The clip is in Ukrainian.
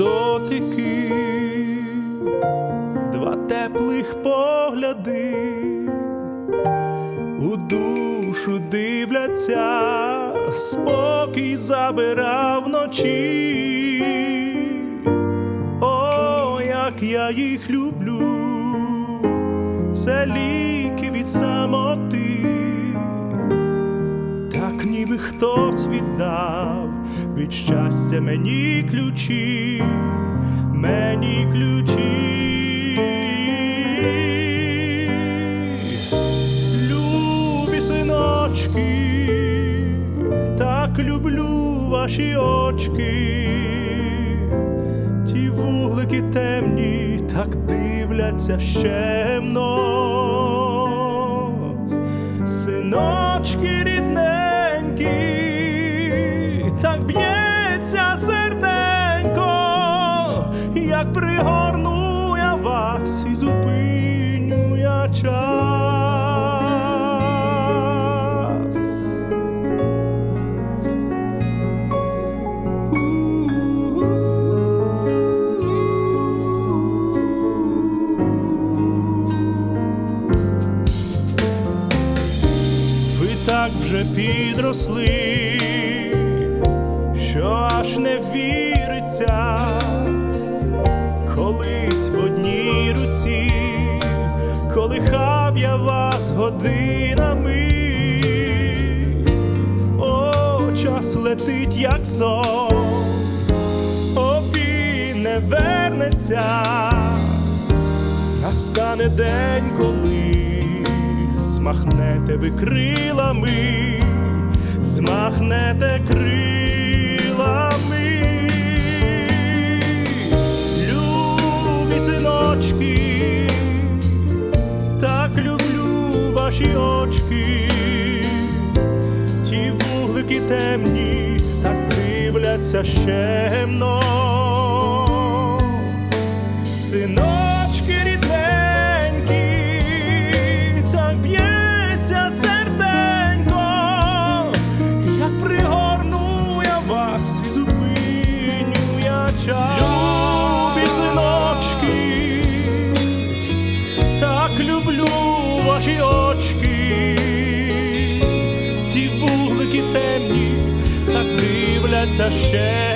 дотики, два теплих погляди, у душу дивляться, спокій забирав вночі. О, як я їх люблю, це ліки від самоти, так ніби хтось віддав від щастя мені ключі, мені ключі. Любі синочки, так люблю ваші очки, ті вуглики темні так дивляться щемно. Синочки рідненькі, так б'ється серденько, як пригорну я вас і зупиню я час. Ви так вже підросли, аж не віриться, колись в одній руці, колихав я вас годинами, о, час летить, як сон, опі не вернеться, настане день, коли змахнете ви крилами, змахнете крилами, ваші очки, ті вуглики темні, так дивляться щемно. Ті вуглики